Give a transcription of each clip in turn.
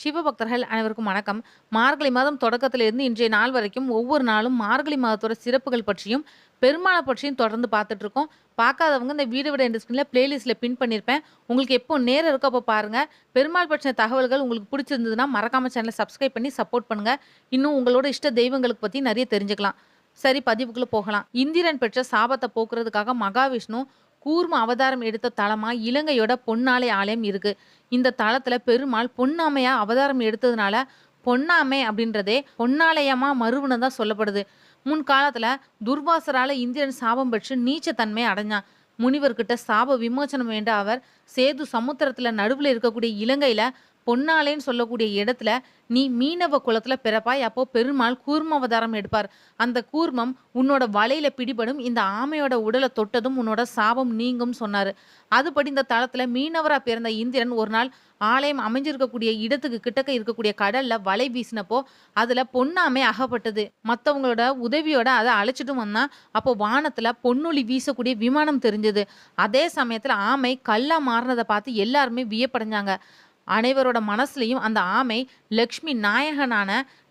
சிவபக்தர்கள் அனைவருக்கும் வணக்கம். மார்கழி மாதம் தொடக்கத்திலிருந்து இன்றைய நாள் வரைக்கும் ஒவ்வொரு நாளும் மார்கழி மாதத்தோட சிறப்புகள் பற்றியும் பெருமாளை பற்றியும் தொடர்ந்து பார்த்துட்டு இருக்கோம். பார்க்காதவங்க இந்த வீடு விட டிஸ்கிரிப்ஷனில் பிளேலிஸ்ட்டில் பின் பண்ணியிருப்பேன் உங்களுக்கு எப்போ நேரம் இருக்கோ அப்போ பாருங்கள் பெருமாள் பற்றின தகவல்கள் உங்களுக்கு பிடிச்சிருந்ததுன்னா மறக்காம சேனலை சப்ஸ்கிரைப் பண்ணி சப்போர்ட் பண்ணுங்கள் இன்னும் உங்களோட இஷ்ட தெய்வங்களுக்கு பற்றி நிறைய தெரிஞ்சுக்கலாம். சரி பதிவுக்குள்ளே போகலாம். இந்திரன் பெற்ற சாபத்தை போக்குறதுக்காக மகாவிஷ்ணு கூர்ம அவதாரம் எடுத்த தலமா இலங்கையோட பொன்னாலை ஆலயம் இருக்கு. இந்த தலத்துல பெருமாள் பொன்னாமையா அவதாரம் எடுத்ததுனால பொன்னாமை அப்படின்றதே பொன்னாலயமா மறுவுன்னு சொல்லப்படுது. முன்காலத்துல துர்வாசரால இந்திரன் சாபம் பெற்று நீச்சத்தன்மை அடைஞ்சான். முனிவர்கிட்ட சாப விமோசனம் வேண்ட அவர் சேது சமுத்திரத்துல நடுவில் இருக்கக்கூடிய இலங்கையில பொன்னாலேன்னு சொல்லக்கூடிய இடத்துல நீ மீனவ குலத்துல பிறப்பாய் அப்போ பெருமாள் கூர்ம அவதாரம் எடுப்பார். அந்த கூர்மம் உன்னோட வலையில பிடிபடும் இந்த ஆமையோட உடலை தொட்டதும் உன்னோட சாபம் நீங்கும் சொன்னாரு. அதுபடி இந்த தளத்துல மீனவரா பிறந்த இந்திரன் ஒரு நாள் ஆலயம் அமைஞ்சிருக்கக்கூடிய இடத்துக்கு கிட்டக்க இருக்கக்கூடிய கடல்ல வலை வீசினப்போ அதுல பொன்னாமை அகப்பட்டது. மத்தவங்களோட உதவியோட அதை அழைச்சிட்டு வந்தான். அப்போ வானத்துல பொன்னொழி வீசக்கூடிய விமானம் தெரிஞ்சது. அதே சமயத்துல ஆமை கல்லா மாறினதை பார்த்து எல்லாருமே வியப்படைஞ்சாங்க. அனைவரோட மனசுலையும் அந்த ஆமை லக்ஷ்மி நாயகனான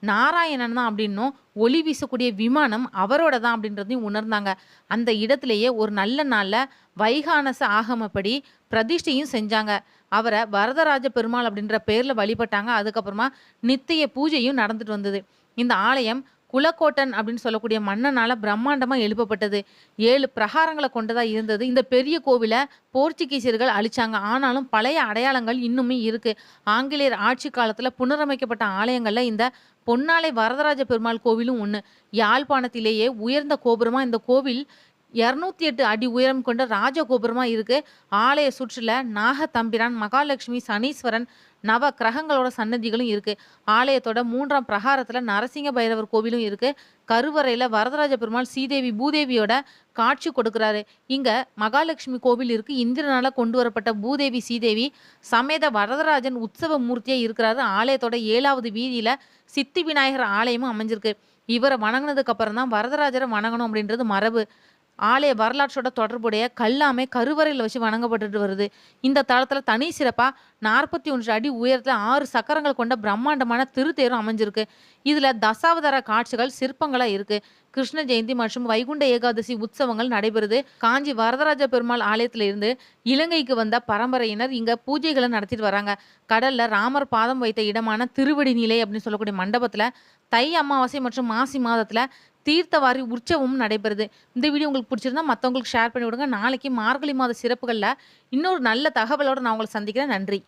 நாராயணன் தான் அப்படின்னும் ஒளி வீசக்கூடிய விமானம் அவரோட தான் அப்படின்றதையும் உணர்ந்தாங்க. அந்த இடத்துலையே ஒரு நல்ல நாளில் வைகானச ஆகமப்படி பிரதிஷ்டையும் செஞ்சாங்க. அவரை வரதராஜ பெருமாள் அப்படின்ற பேரில் வழிபட்டாங்க. அதுக்கப்புறமா நித்திய பூஜையும் நடந்துட்டு வந்தது. இந்த ஆலயம் குலக்கோட்டன் அப்படின்னு சொல்லக்கூடிய மன்னனால பிரம்மாண்டமா எழுப்பப்பட்டது. ஏழு பிரகாரங்களை கொண்டதா இருந்தது. இந்த பெரிய கோவிலை போர்ச்சுகீசியர்கள் அழிச்சாங்க. ஆனாலும் பழைய அடையாளங்கள் இன்னுமே இருக்கு. ஆங்கிலேயர் ஆட்சி காலத்துல புனரமைக்கப்பட்ட ஆலயங்கள்ல இந்த பொன்னாலை வரதராஜ பெருமாள் கோவிலும் ஒன்று யாழ்ப்பாணத்திலேயே உயர்ந்த கோபுரமாக இந்த கோவில் இரநூத்தி எட்டு அடி உயரம் கொண்ட ராஜகோபுரமா இருக்கு. ஆலய சுற்றுல நாகத்தம்பிரான் மகாலட்சுமி சனீஸ்வரன் நவ கிரகங்களோட சன்னதிகளும் இருக்கு. ஆலயத்தோட மூன்றாம் பிரகாரத்துல நரசிங்க பைரவர் கோவிலும் இருக்கு. கருவறையில வரதராஜ பெருமாள் சீதேவி பூதேவியோட காட்சி கொடுக்குறாரு. இங்க மகாலட்சுமி கோவில் இருக்கு. இந்திரனால கொண்டு வரப்பட்ட பூதேவி சீதேவி சமேத வரதராஜன் உற்சவ மூர்த்தியாக இருக்கிறாரு. ஆலயத்தோட ஏழாவது வீதியில சித்தி விநாயகர் ஆலயமும் அமைஞ்சிருக்கு. இவரை வணங்கினதுக்கு அப்புறம் தான் வரதராஜரை வணங்கணும் அப்படின்றது மரபு. ஆலய வரலாற்றோட தொடர்புடைய கல்லாமை கருவறையில் வச்சு வணங்கப்பட்டுட்டு வருது. இந்த தளத்தில் தனி சிறப்பாக நாற்பத்தி ஒன்று அடி உயரத்தில் ஆறு சக்கரங்கள் கொண்ட பிரம்மாண்டமான திருத்தேரும் அமைஞ்சிருக்கு. இதில் தசாவதார காட்சிகள் சிற்பங்களாக இருக்குது கிருஷ்ண ஜெயந்தி மற்றும் வைகுண்ட ஏகாதசி உற்சவங்கள் நடைபெறுது. காஞ்சி வரதராஜ பெருமாள் ஆலயத்துல இருந்து இலங்கைக்கு வந்த பரம்பரையினர் இங்க பூஜைகளை நடத்திட்டு வராங்க. கடல்ல ராமர் பாதம் வைத்த இடமான திருவடி நிலை அப்படின்னு சொல்லக்கூடிய மண்டபத்துல தை அமாவாசை மற்றும் மாசி மாதத்துல தீர்த்தவாரி உற்சவமும் நடைபெறுது. இந்த வீடியோ உங்களுக்கு பிடிச்சிருந்தா மற்றவங்களுக்கு ஷேர் பண்ணி விடுங்க. நாளைக்கு மார்கழி மாத சிறப்புகளில் இன்னொரு நல்ல தகவலோடு நான் உங்களை சந்திக்கிறேன். நன்றி.